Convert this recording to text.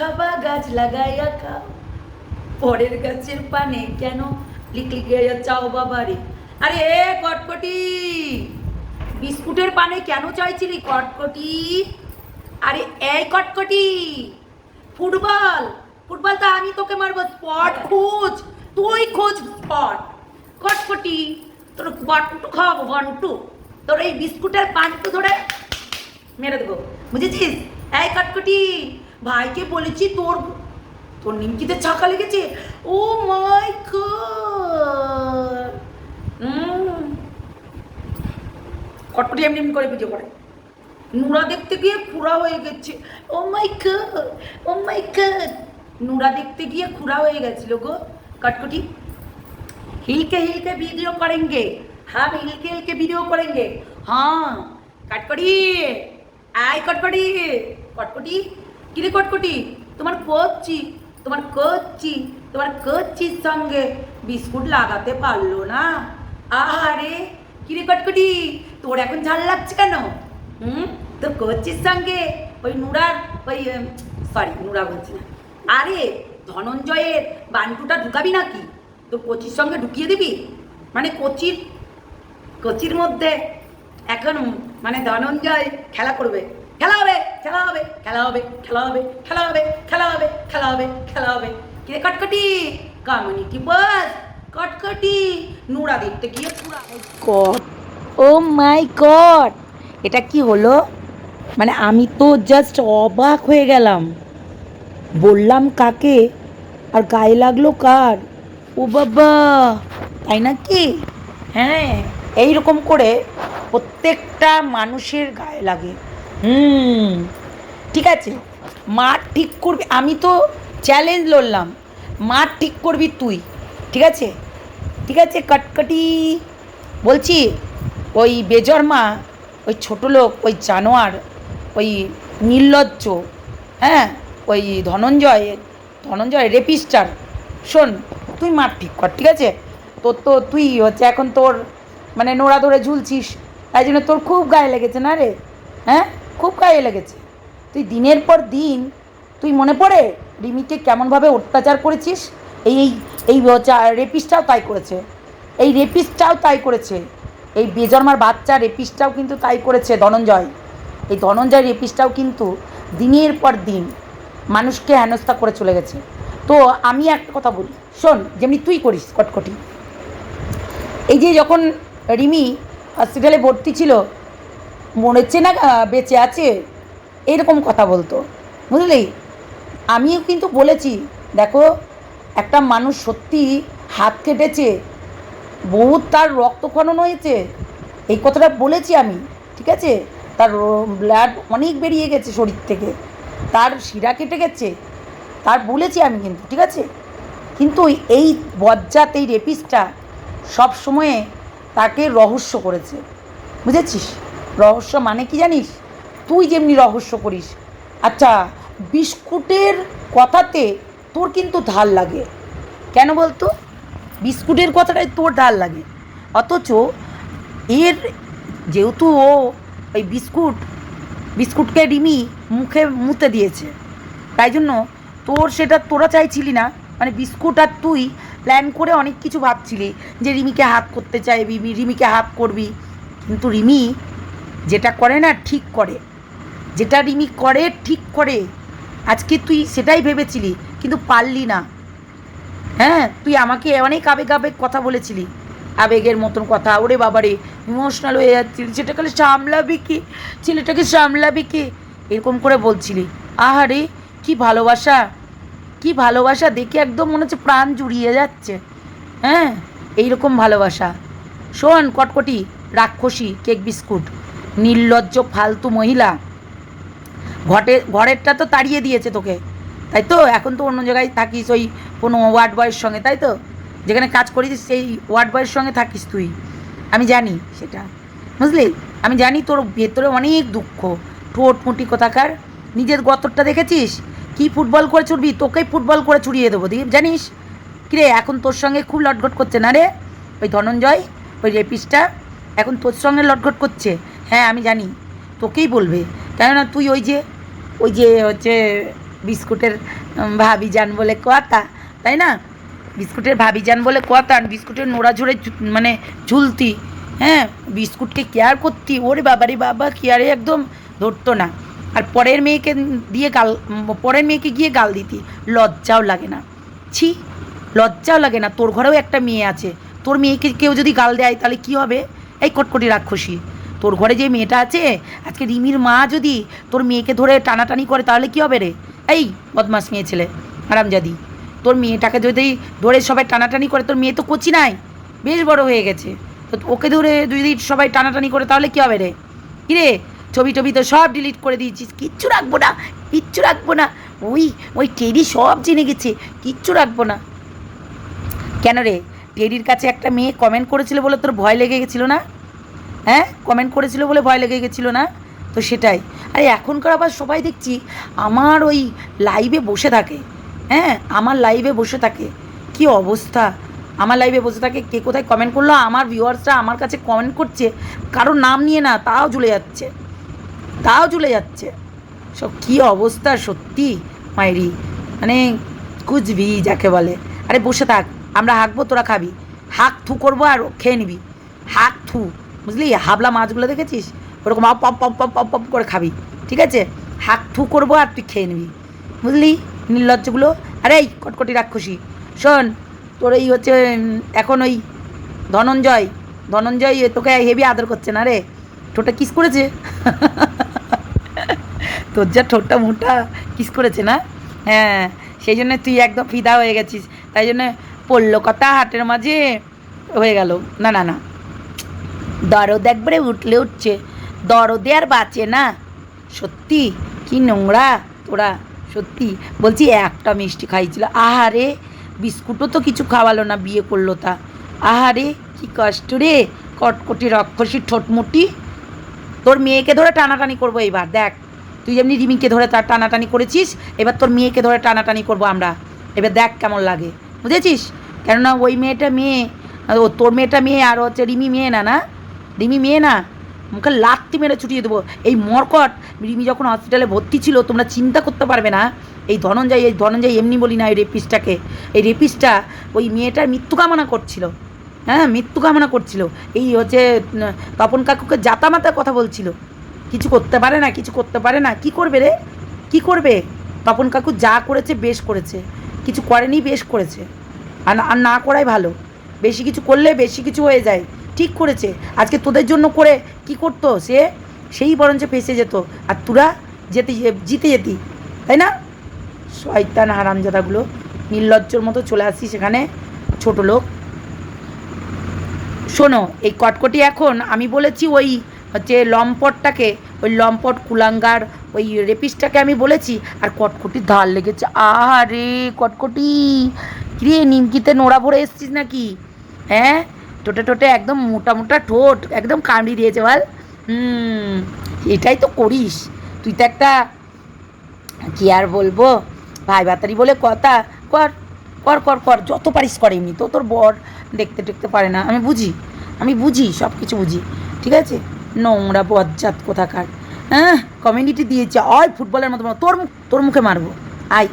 খাবা গাছ লাগাইয়া খাও পরের গাছের পানে কেন লিখলি গিয়ে চাও বাবারে আরে এ কটকটি, বিস্কুটের পানে কেন চাইছিলি কটকটি? আরে এই কটকটি, ফুটবল ফুটবল তো আমি তোকে মারবো, স্পট খোঁজ, তুই খোঁজ স্পট। কটকটি, তোর বন্টু খাওয়াবো বন্টু তোর এই বিস্কুটের পানটু ধরে মেরে দেবো, বুঝেছিস? এই কটকটি ভাইকে বলেছি তোর তোর নিমকিতে ছাকা লেগেছে? ও মাই কটকটি এমনি এমনি করে পুজো করে। নুরা দেখতে গিয়ে খুঁড়া হয়ে গেছে। ও মাই ও মাই নুরা দেখতে গিয়ে খুঁড়া হয়ে গেছিল গো, কটকটি। হিলকে হিলকে ভিডিও করেন গে হ্যাঁ হিলকে হিলকে ভিডিও করেন গে হ্যাঁ কাটকটি। আয় কটকটি কটকটি। কিরে কটকটি? তোমার করছি তোমার করছি তোমার করছির সঙ্গে বিস্কুট লাগাতে পারল না। আরে কিরে কটকটি, তোর এখন ঝাল লাগছে কেন? হুম? তোর করছির সঙ্গে ওই নুরার, ওই সরি নুরা বলছি না। আরে, ধনঞ্জয়ের বান্টুটা ঢুকাবি নাকি? তো কোচির সঙ্গে ঢুকিয়ে দিবি? মানে কোচির কোচির মধ্যে এখন মানে ধনঞ্জয় খেলা করবে। খেলা হবে? খেলা হবে খেলা হবে খেলা হবে খেলা হবে খেলা হবে খেলা হবে খেলা হবে কে কটকটি কমিউনিটি বাস? কটকটি। নোড়া দেখতে গিয়ে পুরা গড। ও মাই গড। এটা কি হলো? মানে আমি তো জাস্ট অবাক হয়ে গেলাম। বললাম কাকে? আর গায়ে লাগল কার? ও বাবা, তাই নাকি? হ্যাঁ এইরকম করে প্রত্যেকটা মানুষের গায়ে লাগে। হুম, ঠিক আছে। মাঠ ঠিক করবি, আমি তো চ্যালেঞ্জ লড়লাম। মাঠ ঠিক করবি তুই, ঠিক আছে? ঠিক আছে, কটকটি। বলছি, ওই বেজর্মা ওই ছোট লোক, ওই জানোয়ার, ওই নির্লজ্জ হ্যাঁ? ওই ধনঞ্জয় ধনঞ্জয় রেপিস্টার, শোন, তুই মাঠ ঠিক কর, ঠিক আছে? তোর তো তুই হচ্ছে এখন তোর মানে নোড়া ধরে ঝুলছিস, তাই জন্য তোর খুব গায়ে লেগেছে না রে? হ্যাঁ? খুব গায়ে লেগেছে। তুই দিনের পর দিন, তুই মনে পড়ে? রিমিকে কেমনভাবে অত্যাচার করেছিস? এই এই এই রেপিসটাও তাই করেছে। এই রেপিসটাও তাই করেছে। এই বেজন্মার বাচ্চা রেপিসটাও কিন্তু তাই করেছে ধনঞ্জয়। এই ধনঞ্জয় রেপিসটাও কিন্তু দিনের পর দিন মানুষকে হেনস্থা করে চলে গেছে। তো আমি একটা কথা বলি, শোন, যেমনি তুই করিস কটকটি। এই যে যখন রিমি হসপিটালে ভর্তি ছিল মরেছে না আহ, বেঁচে আছে? এরকম কথা বলতো। বুঝলি? আমিও কিন্তু বলেছি দেখো একটা মানুষ সত্যি হাত কেটেছে বহুত তার রক্তক্ষরণ হয়েছে। এই কথাটা বলেছি আমি ঠিক আছে? তার ব্লাড অনেক বেরিয়ে গেছে শরীর থেকে। তার শিরা কেটে গেছে। তার বলেছি আমি কিন্তু ঠিক আছে? কিন্তু এই বজ্জাত এই রেপিসটা সব সময়ে তাকে রহস্য করেছে। বুঝেছিস? রহস্য মানে কি জানিস? তুই যেমনি রহস্য করিস। আচ্ছা বিস্কুটের কথাতে তোর কিন্তু ধার লাগে। কেন বলতো? বিস্কুটের কথাটাই তোর ঢাল লাগে। অথচ এর যেহেতু ও ওই বিস্কুট, বিস্কুটকে রিমি মুখে মুতে দিয়েছে। তাই জন্য তোর সেটা তোরা চাইছিলি না। মানে বিস্কুট আর তুই প্ল্যান করে অনেক কিছু ভাবছিলি যে রিমিকে হাত করতে চাইবি, রিমিকে হাত করবি। কিন্তু রিমি যেটা করে না, ঠিক করে। যেটা রিমি করে, ঠিক করে। আজকে তুই সেটাই ভেবেছিলি, কিন্তু পারলি না। হ্যাঁ তুই আমাকে অনেক আবেগ আবেগ কথা বলেছিলি। আবেগের মতন কথা, ওরে বাবারে ইমোশনাল হয়ে যাচ্ছিলি। সেটাকে সামলাবি কি? ছেলেটাকে সামলাবি কি? এরকম করে বলছিলি। আহারে কি ভালোবাসা। কি ভালোবাসা দেখে একদম মনে হচ্ছে প্রাণ জুড়িয়ে যাচ্ছে। হ্যাঁ এইরকম ভালোবাসা। শোন, কটকটি, রাক্ষসী, কেক বিস্কুট। নির্লজ্জ, ফালতু মহিলা। ঘটে, ঘরেরটা তো তাড়িয়ে দিয়েছে তোকে। তাই তো? এখন তো অন্য জায়গায় থাকিস, ওই কোনো ওয়ার্ড বয়ের সঙ্গে, তাই তো? যেখানে কাজ করিস সেই ওয়ার্ড বয়ের সঙ্গে থাকিস তুই। আমি জানি সেটা। বুঝলি? আমি জানি তোর ভেতরে অনেক দুঃখ। ঠোঁট মুটি কোথাকার। নিজের গতরটা দেখেছিস? কি ফুটবল করে ছুটবি তোকেই ফুটবল করে ছুড়িয়ে দেবো। দি জানিস? কিরে, এখন তোর সঙ্গে খুব লটঘট করছে না রে? ওই ধনঞ্জয়, ওই রেপিসটা এখন তোর সঙ্গে লটঘট করছে। হ্যাঁ আমি জানি। তোকেই বলবে। কেননা তুই ওই যে ওই যে হচ্ছে বিস্কুটের ভাবি যান বলে কথা তাই না? বিস্কুটের ভাবি যান বলে কথা বিস্কুটের নোড়া ঝরে মানে ঝুলতি। হ্যাঁ বিস্কুটকে কেয়ার করতি। ওরে বাবারে বাবা কেয়ারে একদম ধরতো না। আর পরের মেয়েকে দিয়ে গাল, পরের মেয়েকে গিয়ে গাল দিতি। লজ্জাও লাগে না। ছি, লজ্জাও লাগে না। তোর ঘরেও একটা মেয়ে আছে। তোর মেয়েকে কেউ যদি গাল দেয় তাহলে কি হবে? এই কটকটি রাক্ষসী। তোর ঘরে যে মেয়েটা আছে, আজকে রিমির মা যদি তোর মেয়েকে ধরে টানাটানি করে, তাহলে কী হবে রে? এই বদমাস মেয়ে ছেলে আরামজাদি তোর মেয়েটাকে যদি ধরে সবাই টানাটানি করে, তোর মেয়ে তো কচি নাই, বেশ বড় হয়ে গেছে। তো ওকে ধরে যদি সবাই টানাটানি করে, তাহলে কী হবে রে? কিরে ছবি টবি তো সব ডিলিট করে দিয়েছিস, কিচ্ছু রাখব না, কিচ্ছু রাখব না। ওই ওই টেডি সব জেনে গেছে, কিচ্ছু রাখব না। কেন রে? টেডির কাছে একটা মেয়ে কমেন্ট করেছিল বলে তোর ভয় লেগে গেছিল না? হ্যাঁ? কমেন্ট করেছিল বলে ভয় লেগে গেছিল না? তো সেটাই। আরে এখনকার আবার সবাই দেখছি আমার ওই লাইভে বসে থাকে। হ্যাঁ? আমার লাইভে বসে থাকে। কি অবস্থা? আমার লাইভে বসে থাকে। কে কোথায় কমেন্ট করল? আমার ভিউয়ার্সরা আমার কাছে কমেন্ট করছে। কারোর নাম নিয়ে না, তাও ঝুলে যাচ্ছে। তাও ঝুলে যাচ্ছে। সব কি অবস্থা সত্যি? মায়েরি মানে কুচবি যাকে বলে। আরে বসে থাক, আমরা হাঁকবো, তোরা খাবি। হাঁক থু করব আর খেয়ে নিবি। হাঁক থু। বুঝলি? হাবলা মাছগুলো দেখেছিস? ওরকম অপ পপ পপ পপ অপ করে খাবি। ঠিক আছে? হাঁক থু করব আর তুই খেয়ে নিবি। বুঝলি? নির্লজ্জগুলো? আরে এই কটকটি রাক্ষসী, শোন, তোর এই হচ্ছে এখন ওই ধনঞ্জয় ধনঞ্জয় তোকে হেভি আদর করছে না রে? ঠোঁটে কিস করেছে? তোর যা ঠোঁটটা মুটা কিস করেছে না? হ্যাঁ সেই জন্য তুই একদম ফিদা হয়ে গেছিস। তাই জন্য পড়ল কথা হাটের মাঝে হয়ে গেল। না না না। দরদ একবারে উঠলে উঠছে। দরদে আর বাঁচে না। সত্যি, কি নোংরা তোরা, সত্যি। বলছি, একটা মিষ্টি খাইছিল। আহারে, বিস্কুটও তো কিছু খাওয়ালো না, বিয়ে করল তা। আহারে, কি কষ্ট রে, কটকটি রক্ষসী ঠোঁটমুটি। তোর মেয়েকে ধরে টানাটানি করব এবার দেখ। তুই যেমনি রিমিকে ধরে তার টানাটানি করেছিস, এবার তোর মেয়েকে ধরে টানাটানি করব আমরা। এবার দেখ কেমন লাগে। বুঝেছিস? কেননা ওই মেয়েটা মেয়ে, ও তোর মেয়েটা মেয়ে, আর হচ্ছে রিমি মেয়ে না না? রিমি মেয়ে না, মুখে লাত্তি মেরে ছুটিয়ে দেবো। এই মরকট, রিমি যখন হসপিটালে ভর্তি ছিল, তোমরা চিন্তা করতে পারবে না। এই ধনঞ্জয় এই ধনঞ্জয় এমনি বলি না এই রেপিসটাকে এই রেপিসটা ওই মেয়েটার মৃত্যু কামনা করছিল। হ্যাঁ মৃত্যু কামনা করছিল। এই হচ্ছে তপন কাকুকে জাতামাতা কথা বলছিল। কিছু করতে পারে না, কিছু করতে পারে না, কি করবে রে? কি করবে? তপন কাকু যা করেছে, বেশ করেছে। কিছু করেনি, বেশ করেছে। আর আর না করাই ভালো। বেশি কিছু করলে বেশি কিছু হয়ে যায়। ঠিক করেছে। আজকে তোদের জন্য করে কি করতো সে? সেই বরঞ্চ ফেসে যেত। আর তোরা যেতে জিতে যেতি, তাই না? শয়তান হারামজাদাগুলো নির্লজ্জর মতো চলে আসি সেখানে ছোট লোক। শোনো, এই কটকটি এখন, আমি বলেছি ওই হচ্ছে লম্পটটাকে, ওই লম্পট কুলাঙ্গার, ওই রেপিসটাকে আমি বলেছি, আর কটকটির ধার লেগেছে। আহারে, কটকটি! কিরে, নিমকিতে নোড়া ভরে এসছিস নাকি? হ্যাঁ? টোটে টোটে একদম মোটা মোটা ঠোঁট, একদম কামড়ি দিয়েছে বল। হুম, এটাই তো করিস। তুই তো একটা, কি আর বলব? ভাই বাতারি বলে কথা। কর কর কর কর, যত পারিস কর এমনি। তো তোর বর দেখতে টেকতে পারে না। আমি বুঝি আমি বুঝি সব কিছু বুঝি। ঠিক আছে? নোংরা বজ্জাত কোথাকার। হ্যাঁ কমিউনিটি দিয়েছে। অয় ফুটবলের মতো, তোর তোর মুখে মারবো। আয়।